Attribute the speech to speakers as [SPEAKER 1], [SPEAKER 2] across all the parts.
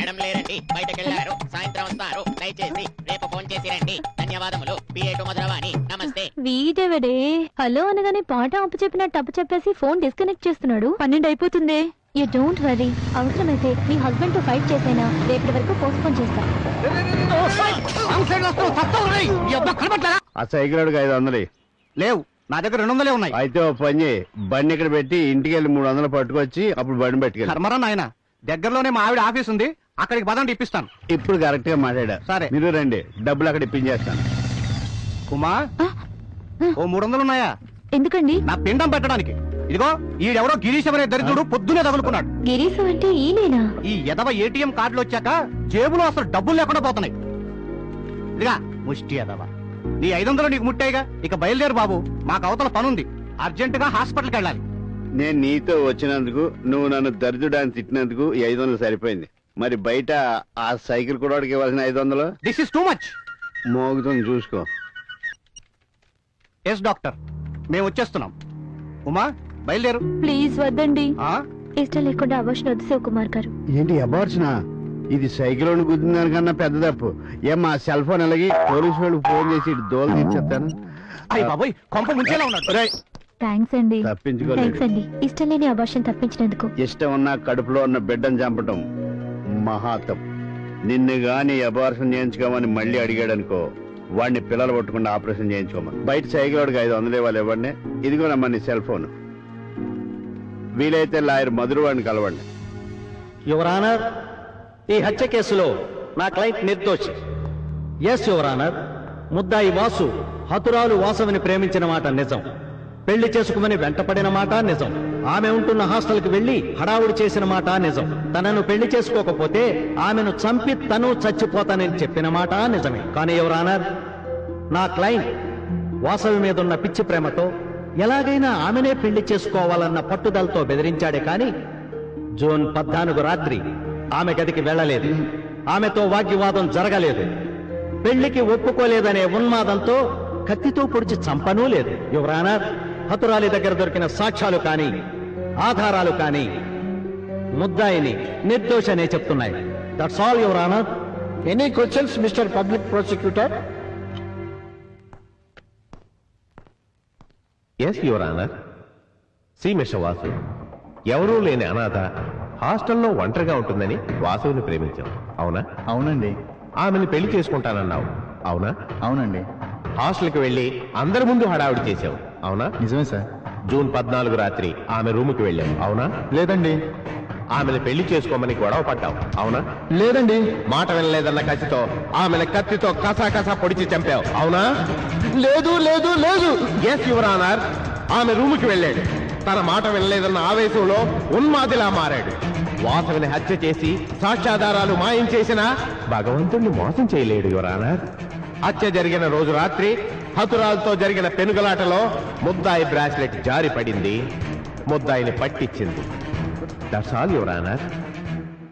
[SPEAKER 1] Madam లేరండి. బయటకు వెళ్ళారు సాయంత్రం వస్తారు. దయచేసి రేపు ఫోన్ చేసి రండి. ధన్యవాదములు. పిఏటు మధురవాణి నమస్తే.
[SPEAKER 2] వీడెవడే? హలో అనగానే పాట అప్పు చెప్పినట్టు అప్పు చెప్పేసి ఫోన్ డిస్కనెక్ట్ చేస్తున్నాడు. పన్నెండు అయిపోతుంది. You don't worry. అవసరమైతే మీ హస్బెండ్తో ఫైట్ చేసైనా? రేపటి వరకు పోస్ట్పోన్ చేస్తా.
[SPEAKER 3] ఆ సైకిల్ ఐదు వందలు.
[SPEAKER 4] లేవు. నా దగ్గర రెండు వందలే ఉన్నాయి.
[SPEAKER 3] అయితే ఓ పని చేయి. బండి ఇక్కడ పెట్టి ఇంటికి వెళ్ళి మూడు వందలు పట్టుకొచ్చి అప్పుడు బండి పెట్టుకెళ్ళి.
[SPEAKER 4] కర్మరా నాయన దగ్గరలోనే మా ఆవిడ ఆఫీస్ ఉంది. అక్కడికి పదండి ఇప్పిస్తాను.
[SPEAKER 3] ఇప్పుడు కరెక్ట్గా మాట్లాడా?
[SPEAKER 4] సరే.
[SPEAKER 3] మీరు రండి. డబ్బులు అక్కడ ఇప్పించేస్తాను.
[SPEAKER 4] కుమా ఓ మూడు వందలు ఉన్నాయా?
[SPEAKER 2] ఎందుకండి?
[SPEAKER 4] నా పిండం పెట్టడానికి. ఇదిగో ఈడెవడో గిరీశ్ అనే దరిద్రుడు పొద్దునే తగులుకున్నాడు.
[SPEAKER 2] గిరీశం అంటే ఈయనేనా?
[SPEAKER 4] ఈ ఎదవ ఏటీఎం కార్డులు వచ్చాక జేబులో అసలు డబ్బులు లేకుండా పోతున్నాయి. ఇదిగా ముష్టి ఎదవ నీ ఐదు వందలు నీకు ముట్టాయిగా? ఇక బయలుదేరు బాబు. మాకు అవతల పనుంది. అర్జెంట్గా హాస్పిటల్కి వెళ్ళాలి.
[SPEAKER 3] నేను నీతో వచ్చినందుకు నువ్వు నన్ను దరిద్రుడాన్ని తిట్టినందుకు ఈ ఐదు వందలు సరిపోయింది. మరి బయట ఆ సైకిల్ కూడా ఇవ్వాల్సిన ఐదు వందలు
[SPEAKER 4] దిస్ ఇస్ టూ మచ్
[SPEAKER 3] మోగుతుంది చూసుకో.
[SPEAKER 4] ఎస్ డాక్టర్ మేము వచ్చేస్తున్నాం. ఉమా బయలుదేరు.
[SPEAKER 2] ప్లీజ్ వద్దండి.
[SPEAKER 4] ఆ?
[SPEAKER 2] ఇష్టం లేకుండా అవర్షన్ వద్దు శివకుమార్ గారు.
[SPEAKER 3] ఏంటి అబార్చిన ఇది సైకిల్ గుద్దిన దానికన్నా పెద్ద తప్పు. ఏం మా సెల్ ఫోన్ అలాగే పోలీసు వాళ్ళకి ఫోన్ చేసి ఇటు దోలు తీర్చేస్తాను.
[SPEAKER 4] అయ్య బాబోయ్ కొంప ముంచేలా ఉన్నాడు.
[SPEAKER 2] థ్యాంక్స్ అండి.
[SPEAKER 3] తప్పించుకోలేదు.
[SPEAKER 2] థ్యాంక్స్ అండి. ఇష్టం లేని అవర్షన్ తప్పించినందుకు.
[SPEAKER 3] ఇష్టం ఉన్న కడుపులో ఉన్న బిడ్డను చంపటం మహాతం నిన్ను గాని అబార్షన్ చేయించుకోమని మళ్ళీ అడిగాడనుకో వాడిని పిల్లలు పట్టకుండా ఆపరేషన్ చేయించుకోమని. బయట సైకిల్ వాడికి ఐదు వందలు ఇవ్వాలి ఇవ్వండి ఇదిగోనమ్మా నీ సెల్ ఫోన్. వీలైతే లాయర్ మధురు వాడిని కలవండి.
[SPEAKER 5] యువర్ ఆనర్ ఈ హత్య కేసులో నా క్లయింట్ నిర్దోష్. ఎస్ యువరానర్ ముద్దాయి వాసు హతురాలు వాసవిని ప్రేమించిన మాట నిజం. పెళ్ళి చేసుకుమని వెంటపడిన మాట నిజం. ఆమె ఉంటున్న హాస్టల్కి వెళ్ళి హడావుడి చేసిన మాట నిజం. తనను పెళ్ళి చేసుకోకపోతే ఆమెను చంపి తను చచ్చిపోతానని చెప్పిన మాట నిజమే. కానీ యువరానర్ నా క్లయింట్ వాసవి మీదున్న పిచ్చి ప్రేమతో ఎలాగైనా ఆమెనే పెళ్ళి చేసుకోవాలన్న పట్టుదలతో బెదిరించాడే కాని జూన్ పద్నాలుగు రాత్రి ఆమె గదికి వెళ్ళలేదు. ఆమెతో వాగ్వివాదం జరగలేదు. పెళ్ళికి ఒప్పుకోలేదనే ఉన్మాదంతో కత్తితో పొడిచి చంపనూ లేదు. యువరానా హతురాలి దగ్గర దొరికిన సాక్ష్యాలు కాని ఆధారాలు కాని ముద్దాయిని నిర్దోషనే చెప్తున్నాయి. That's all your honour
[SPEAKER 6] any questions mister public prosecutor
[SPEAKER 7] yes your honour. See mister Vasu ఎవరూ లేని అనాథ హాస్టల్లో ఒంటరిగా ఉంటుందని వాసువుని ప్రేమించాం. అవునా?
[SPEAKER 6] అవునండి.
[SPEAKER 7] ఆమెను పెళ్ళి చేసుకుంటానన్నావు. అవునా?
[SPEAKER 6] అవునండి.
[SPEAKER 7] హాస్టల్కి వెళ్ళి అందరి ముందు హడావిడి చేశావు. అవునా?
[SPEAKER 6] నిజమే సార్.
[SPEAKER 7] జూన్ పద్నాలుగు రాత్రి ఆమె రూముకి వెళ్ళావు అవునా?
[SPEAKER 6] లేదండి.
[SPEAKER 7] ఆమెను పెళ్ళి చేసుకోమని గొడవ పడ్డావు. అవునా?
[SPEAKER 6] లేదండి.
[SPEAKER 7] మాట వినలేదన్న కసితో ఆమెను కత్తితో కసా కసా పొడిచి చంపావు. అవునా?
[SPEAKER 6] లేదు లేదు లేదు.
[SPEAKER 7] ఎస్ యువర్ ఆనర్ ఆమె రూముకి వెళ్ళాడు. తన మాట వినలేదన్న ఆవేశంలో ఉన్మాదిలా మారాడు. వాసవిని హత్య చేసి సాక్ష్యాధారాలు మాయం చేసిన భగవంతుణ్ణి మోసం చేయలేడు యువరానర్ హత్య జరిగిన రోజు రాత్రి హతురాలతో జరిగిన పెనుగలాటలో ముద్దాయి బ్రాస్లెట్ జారి పడింది. ముద్దాయిని పట్టించింది. That's all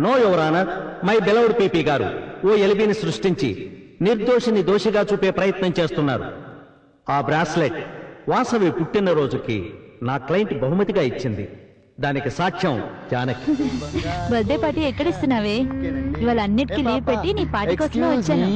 [SPEAKER 5] no your honour my beloved PP గారు ఓ ఎలిబిని సృష్టించి నిర్దోషిని దోషిగా చూపే ప్రయత్నం చేస్తున్నారు. ఆ బ్రాస్లెట్ వాసవి పుట్టినరోజుకి నా క్లయింట్ బహుమతిగా ఇచ్చింది. దానికి సాక్ష్యం జానకి.
[SPEAKER 2] బర్త్డే పార్టీ ఎక్కడ ఇస్తున్నావే ఇవాళ అన్నిటికీ లీవ్ పెట్టి నీ పార్టీ కోసమే వచ్చాను?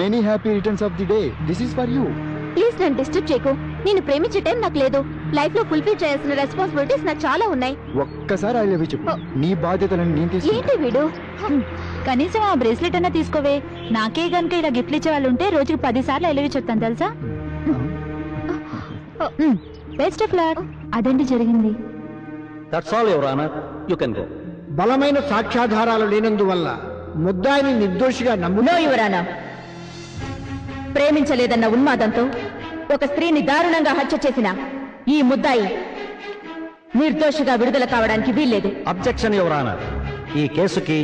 [SPEAKER 6] Many happy returns of the day this is for you
[SPEAKER 2] please నన్ను డిస్టర్బ్ చేయకు. నేను ప్రేమించే టైం నాకు లేదు. లైఫ్లో ఫుల్ఫిల్ చేయాల్సిన రెస్పాన్సిబిలిటీస్ నాకు చాలా ఉన్నాయి.
[SPEAKER 6] ఒక్కసారి ఐ లవ్ చెప్పు. నీ బాధ్యతలను నేను తీసుకుంటా.
[SPEAKER 2] ఏంటి వీడు? కనీసం ఆ బ్రేస్లెట్ అన్నా తీసుకోవే. నాకే గనుక ఇలా గిఫ్ట్లు ఇచ్చే వాళ్ళు ఉంటే రోజుకి పది సార్లు ఎలివి చెప్తాను తెలుసా? బెస్ట్ ఆఫ్ లక్ అదండి జరిగింది.
[SPEAKER 5] That's all your honour you can go
[SPEAKER 6] బలమైన సాక్ష్యాధారాలు లేనందువల్ల ముద్దాయిని నిర్దోషిగా నమ్ము
[SPEAKER 8] నో యువరానా ప్రేమించలేదన్న ఉన్మాదంతో ఒక స్త్రీని దారుణంగా హత్య చేసిన ఈ ముద్దాయి నిర్దోషిగా విడుదల కావడానికి వీల్లేదు.
[SPEAKER 5] అబ్జెక్షన్ యువరానర్ ఈ కేసుకి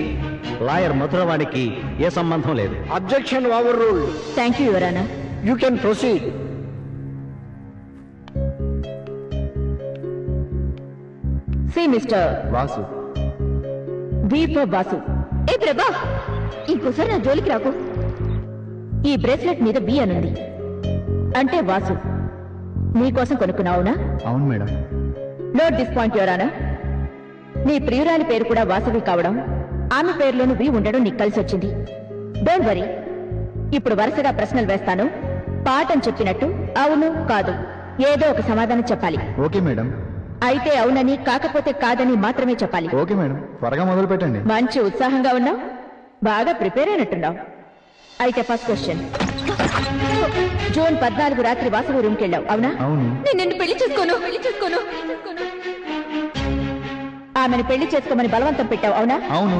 [SPEAKER 5] లాయర్ మధురవాణికి ఏ సంబంధం లేదు.
[SPEAKER 6] Objection overruled
[SPEAKER 8] thank you your honour
[SPEAKER 6] you can proceed
[SPEAKER 8] see mister.
[SPEAKER 6] Vasu.
[SPEAKER 8] వీప బాసు ఏ ప్రభా ఇంకోసారి నా జోలికి రాకు. ఈ బ్రేస్లెట్ మీద బి అనుంది అంటే వాసు నీకోసం కొనుక్కున్నావునా?
[SPEAKER 6] అవును madam.
[SPEAKER 8] Note this point your honour నీ ప్రియురాలి పేరు కూడా వాసవి కావడం ఆమె పేరులోను వి ఉండడం నీకు కలిసి వచ్చింది. Don't worry. ఇప్పుడు వరుసగా ప్రశ్నలు వేస్తాను. పాఠం చెప్పినట్టు అవును కాదు ఏదో ఒక సమాధానం చెప్పాలి.
[SPEAKER 6] Okay madam.
[SPEAKER 8] అయితే అవునని కాకపోతే కాదని మాత్రమే చెప్పాలి.
[SPEAKER 6] Okay madam. త్వరగా మొదలు పెట్టండి
[SPEAKER 8] మంచి ఉత్సాహంగా ఉన్నావు. బాగా ప్రిపేర్ అయినట్టున్నావు. అయితే ఫస్ట్ క్వశ్చన్. జూన్ పద్నాలుగు రాత్రి వాసవి రూమ్కి వెళ్ళావు అవునా?
[SPEAKER 6] అవును.
[SPEAKER 8] నేను నిన్ను పెళ్ళి చేసుకోను. పెళ్ళి చేసుకోను ఆమెను పెళ్ళి చేసుకోమని బలవంతం పెట్టావు అవునా?
[SPEAKER 6] అవును.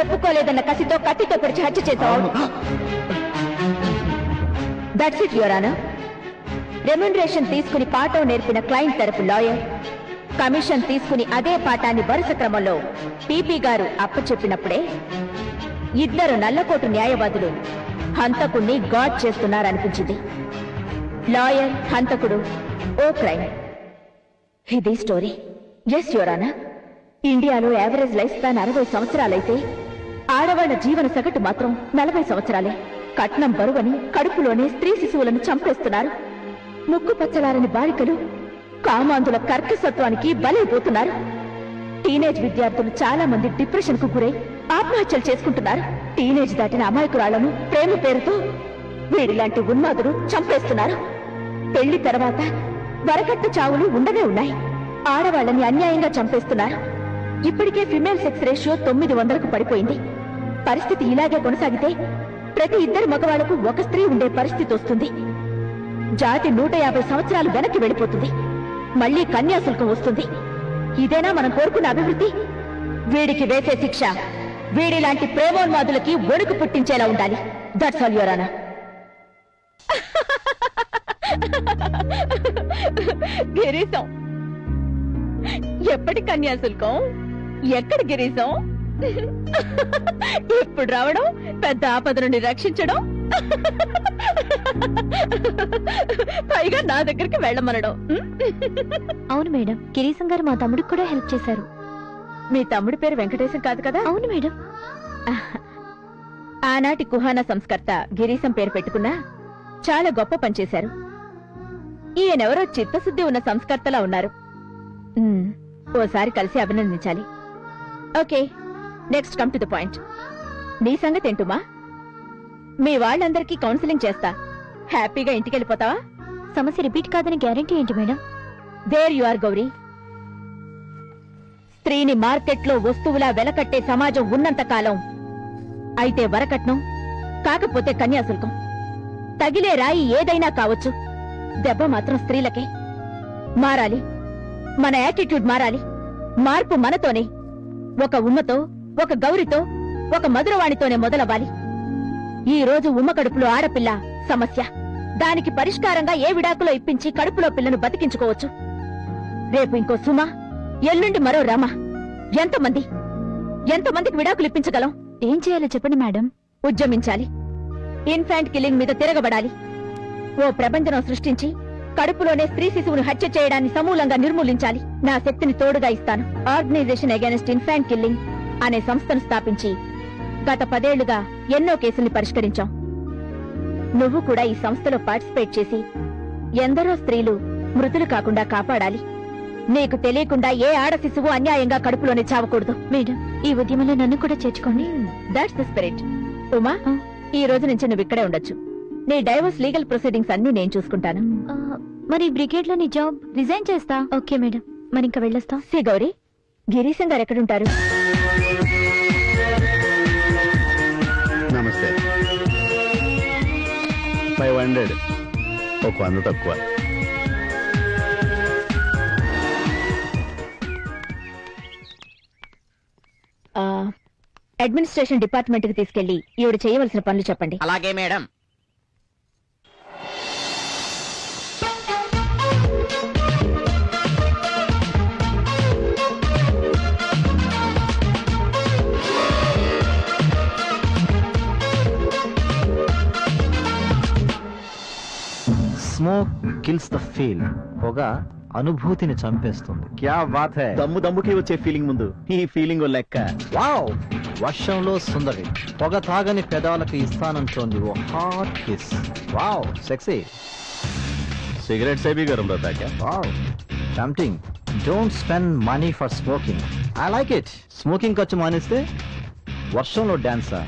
[SPEAKER 8] ఒప్పుకోలేదన్న కసితో కత్తితో పిడిచి హత్య
[SPEAKER 6] అవును.
[SPEAKER 8] దట్స్ ఇట్ యువరానా రెమ్యునరేషన్ తీసుకుని పాఠం నేర్పిన క్లయింట్ తరపు లాయర్ కమిషన్ తీసుకుని అదే పాఠాన్ని వరుస క్రమంలో పీపీ గారు అప్పచెప్పినప్పుడే ఇద్దరు నల్లకోటు న్యాయవాదులు హంతకుణ్ణి గాడ్ చేస్తున్నారనిపించింది. లాయర్ హంతకుడు ఓ క్రైమ్. ఇది స్టోరీ ఎస్ యువరానా ఇండియాలో యావరేజ్ లైఫ్ స్పాన్ అరవై సంవత్సరాలైతే ఆడవాళ్ళ జీవన సగటు మాత్రం నలభై సంవత్సరాలే. కట్నం బరువని కడుపులోనే స్త్రీ శిశువులను చంపేస్తున్నారు. ముక్కు పచ్చలారని బాలికలు కామాంధుల కర్కసత్వానికి బలైపోతున్నారు. టీనేజ్ విద్యార్థులు చాలా మంది డిప్రెషన్కు గురై ఆత్మహత్యలు చేసుకుంటున్నారు. టీనేజ్ దాటిన అమాయకురాళ్ళను ప్రేమ పేరుతో వీడిలాంటి ఉన్మాదులు చంపేస్తున్నారు. పెళ్ళి తర్వాత వరకట్న చావులు ఉండనే ఉన్నాయి. ఆడవాళ్ళని అన్యాయంగా చంపేస్తున్నారు. ఇప్పటికే ఫిమేల్ సెక్స్ రేషియో తొమ్మిది వందలకు పడిపోయింది. పరిస్థితి ఇలాగే కొనసాగితే ప్రతి ఇద్దరు మగవాళ్ళకు ఒక స్త్రీ ఉండే పరిస్థితి వస్తుంది. జాతి నూట యాభై సంవత్సరాలు వెనక్కి వెళ్ళిపోతుంది. మళ్ళీ కన్యాశుల్కం వస్తుంది. ఇదేనా మనం కోరుకున్న అభివృద్ధి? వీడికి వేసే శిక్ష వీడిలాంటి ప్రేమోన్మాదులకి వణుకు పుట్టించేలా ఉండాలి. That's all your honour Girisam. ఎప్పటి కన్యాశుల్కం? ఎక్కడ గిరీశం? ఇప్పుడు రావడం పెద్ద ఆపద నుండి రక్షించడం పైగా నా దగ్గరికి వెళ్ళమనడం?
[SPEAKER 2] అవును మేడం గిరీశం గారు మా తమ్ముడికి కూడా హెల్ప్ చేశారు.
[SPEAKER 8] మీ తమ్ముడి పేరు వెంకటేశం కాదు కదా?
[SPEAKER 2] అవును మేడం.
[SPEAKER 8] ఆనాటి కుహానా సంస్కర్త గిరీశం పేరు పెట్టుకున్నా చాలా గొప్ప పనిచేశారు ఈయనెవరో చిత్తశుద్ధి ఉన్న సంస్కర్తలా ఉన్నారు. ఉమ్, ఓసారి కలిసి అభినందించాలి. Okay next come to the point. నీ సంగతి ఏంటుమా? మీ వాళ్ళందరికీ కౌన్సిలింగ్ చేస్తా. హ్యాపీగా ఇంటికి వెళ్ళిపోతావా
[SPEAKER 2] సమస్య రిపీట్ కాదని గ్యారంటీ ఏంటి madam?
[SPEAKER 8] There you are Gauri స్త్రీని మార్కెట్లో వస్తువులా వెలకట్టే సమాజం ఉన్నంత కాలం అయితే వరకట్నం కాకపోతే కన్యాశుల్కం. తగిలే రాయి ఏదైనా కావచ్చు. దెబ్బ మాత్రం స్త్రీలకే. మారాలి. మన యాటిట్యూడ్ మారాలి. మార్పు మనతోనే. ఒక ఉమ్మతో ఒక గౌరితో ఒక మధురవాణితోనే మొదలవ్వాలి. ఈ రోజు ఉమ్మ కడుపులో ఆడపిల్ల సమస్య. దానికి పరిష్కారంగా ఏ విడాకులో ఇప్పించి కడుపులో పిల్లను బతికించుకోవచ్చు. రేపు ఇంకో సుమ ఎల్లుండి మరో రామ. ఎంతమంది? ఎంతమందికి విడాకులు ఇప్పించగలం?
[SPEAKER 2] ఏం చేయాలో చెప్పండి మేడం.
[SPEAKER 8] ఉద్యమించాలి. ఇన్ఫాంట్ కిల్లింగ్ మీద తిరగబడాలి. ఓ ప్రపంచం సృష్టించి కడుపులోనే స్త్రీ శిశువును హత్య చేయడాన్ని సమూలంగా నిర్మూలించాలి. నా శక్తిని తోడుగా ఇస్తాను. ఆర్గనైజేషన్ అగేనెస్ట్ ఇన్ఫాంట్ కిల్లింగ్ అనే సంస్థను స్థాపించి గత పదేళ్ళుగా ఎన్నో కేసుల్ని పరిష్కరించాం. నువ్వు కూడా ఈ సంస్థలో పార్టిసిపేట్ చేసి ఎందరో స్త్రీలు మృతులు కాకుండా కాపాడాలి. నీకు తెలియకుండా ఏ ఆడ శిశువు అన్యాయంగా కడుపులోనే చావకూడదు.
[SPEAKER 2] మేడం ఈ ఉద్యమంలో నన్ను కూడా చేర్చుకోండి.
[SPEAKER 8] That's the spirit Uma. ఈ రోజు నుంచి నువ్వు ఇక్కడే ఉండొచ్చు. నీ డైవర్స్ లీగల్ ప్రొసీడింగ్స్ అన్ని నేను చూసుకుంటాను.
[SPEAKER 2] మరి బ్రిగేడ్లో నీ జాబ్ రిజైన్ చేస్తా? Okay madam. మరి ఇంకా వెళ్ళొస్తా.
[SPEAKER 8] సి గౌరీ గిరీశం గారు ఎక్కడుంటారు?
[SPEAKER 3] Five hundred. ఒక వంద తక్కువ.
[SPEAKER 8] ఆ, అడ్మినిస్ట్రేషన్ డిపార్ట్మెంట్కి తీసుకెళ్ళి ఈవిడ చేయవలసిన పనులు చెప్పండి.
[SPEAKER 1] అలాగే madam.
[SPEAKER 5] Smoke kills the feel పొగ అనుభూతిని చంపేస్తుంది.
[SPEAKER 3] క్యా బాత్ హై? దమ్ము దమ్ముకి వచ్చే ఫీలింగ్ ముందు. ఈ ఫీలింగ్ లెక్క.
[SPEAKER 5] వావ్! వర్షంలో సుందరి. పొగ తాగని పెదాలకు ఇస్తానంటోంది ఓ hot kiss. Wow! Sexy.
[SPEAKER 3] Cigarette సేబీ గరం రతా క్యా
[SPEAKER 5] wow!
[SPEAKER 9] Tempting don't spend money for smoking. I like it. Smoking ఖర్చు మానేస్తే వర్షంలో డాన్సా?